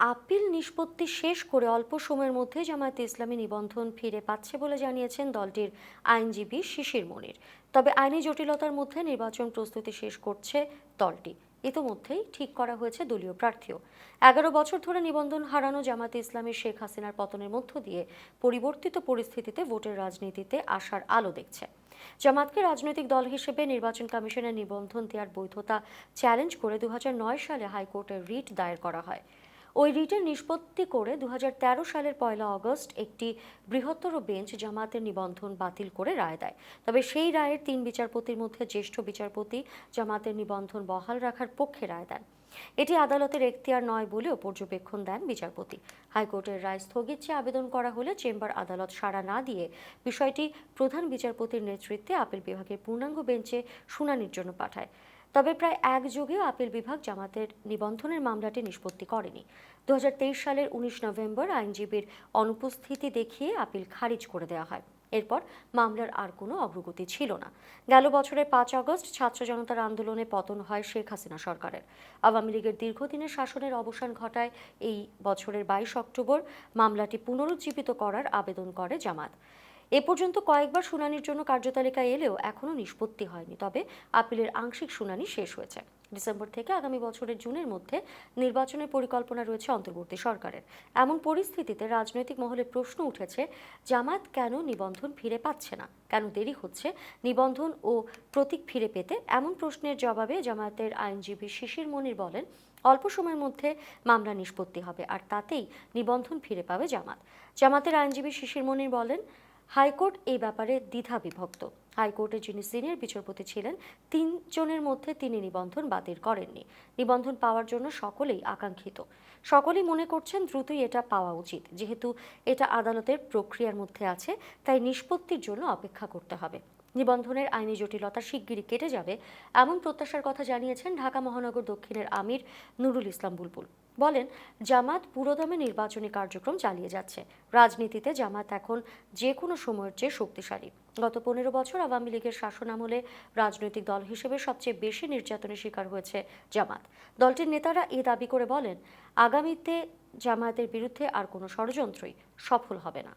Appeal নিষ্পত্তি শেষ করে অল্প সময়ের মধ্যে জামায়াতে ইসলামী নিবন্ধন ফিরে পাচ্ছে বলে জানিয়েছেন দলটির আইনজীবী শিশির মনির। তবে আইনি জটিলতার মধ্যে নির্বাচন প্রস্তুতি শেষ করছে দলটি। ইতোমধ্যেই ঠিক করা হয়েছে দলীয় প্রার্থীও। এগারো বছর ধরে নিবন্ধন হারানো জামাতে ইসলামীর শেখ হাসিনার পতনের মধ্য দিয়ে পরিবর্তিত পরিস্থিতিতে ভোটের রাজনীতিতে আসার আলো দেখছে। জামাতকে রাজনৈতিক দল হিসেবে নির্বাচন কমিশনের নিবন্ধন দেওয়ার বৈধতা চ্যালেঞ্জ করে দু হাজার নয় সালে হাইকোর্টে রিট দায়ের করা হয়। ওই রিটের নিষ্পত্তি করে দুহাজার তেরো সালের পয়লা অগস্ট একটি বৃহত্তর বেঞ্চ জামাতের নিবন্ধন বাতিল করে রায় দেয়। তবে সেই রায়ের তিন বিচারপতির মধ্যে জ্যেষ্ঠ বিচারপতি জামাতের নিবন্ধন বহাল রাখার পক্ষে রায় দেন। এটি আদালতের এখতিয়ার নয় বলেও পর্যবেক্ষণ দেন বিচারপতি। হাইকোর্টের রায় স্থগিত চেয়ে আবেদন করা হলে চেম্বার আদালত সাড়া না দিয়ে বিষয়টি প্রধান বিচারপতির নেতৃত্বে আপিল বিভাগের পূর্ণাঙ্গ বেঞ্চে শুনানির জন্য পাঠায়। তবে প্রায় একযোগেও আপিল বিভাগ জামাতের নিবন্ধনের মামলাটি নিষ্পত্তি করেনি। দু হাজার তেইশ সালের উনিশ নভেম্বর আইনজীবীর অনুপস্থিতি দেখিয়ে আপিল খারিজ করে দেওয়া হয়। এরপর মামলার আর কোনো অগ্রগতি ছিল না। গেল বছরের পাঁচ আগস্ট ছাত্র জনতার আন্দোলনে পতন হয় শেখ হাসিনা সরকারের। আওয়ামী লীগের দীর্ঘদিনের শাসনের অবসান ঘটায় এই বছরের বাইশ অক্টোবর মামলাটি পুনরুজ্জীবিত করার আবেদন করে জামাত। এ পর্যন্ত কয়েকবার শুনানির জন্য কার্যতালিকায় এলেও এখনও নিষ্পত্তি হয়নি, তবে আপিলের আংশিক শুনানি শেষ হয়েছে। ডিসেম্বর থেকে আগামী বছরের জুনের মধ্যে নির্বাচনের পরিকল্পনা রয়েছে অন্তর্বর্তী সরকারের। এমন পরিস্থিতিতে রাজনৈতিক মহলে প্রশ্ন উঠেছে জামাত কেন নিবন্ধন ফিরে পাচ্ছে না? কেন দেরি হচ্ছে? নিবন্ধন ও প্রতীক ফিরে পেতে এমন প্রশ্নের জবাবে জামায়াতের আইনজীবী শিশির মনির বলেন, অল্প সময়ের মধ্যে মামলা নিষ্পত্তি হবে, আর তাতেই নিবন্ধন ফিরে পাবে জামাত জামাতের আইনজীবী শিশির মনির বলেন হাইকোর্ট এই ব্যাপারে দ্বিধা বিভক্ত হাইকোর্টে যিনি সিনিয়র বিচারপতি ছিলেন, তিনজনের মধ্যে তিনি নিবন্ধন বাতিল করেননি। নিবন্ধন পাওয়ার জন্য সকলেই আকাঙ্ক্ষিত। সকলেই মনে করছেন দ্রুতই এটা পাওয়া উচিত। যেহেতু এটা আদালতের প্রক্রিয়ার মধ্যে আছে, তাই নিষ্পত্তির জন্য অপেক্ষা করতে হবে। নিবন্ধনের আইনি জটিলতা শিগগিরই কেটে যাবে, এমন প্রত্যাশার কথা জানিয়েছেন ঢাকা মহানগর দক্ষিণের আমির নুরুল ইসলাম বুলবুল। বলেন, জামাত পুরোদমে নির্বাচনী কার্যক্রম চালিয়ে যাচ্ছে। রাজনীতিতে জামাত এখন যে কোনো সময়ের চেয়ে শক্তিশালী। গত পনেরো বছর আওয়ামী লীগের শাসন আমলে রাজনৈতিক দল হিসেবে সবচেয়ে বেশি নির্যাতনের শিকার হয়েছে জামাত। দলটির নেতারা এ দাবি করে বলেন, আগামীতে জামায়াতের বিরুদ্ধে আর কোনো ষড়যন্ত্রই সফল হবে না।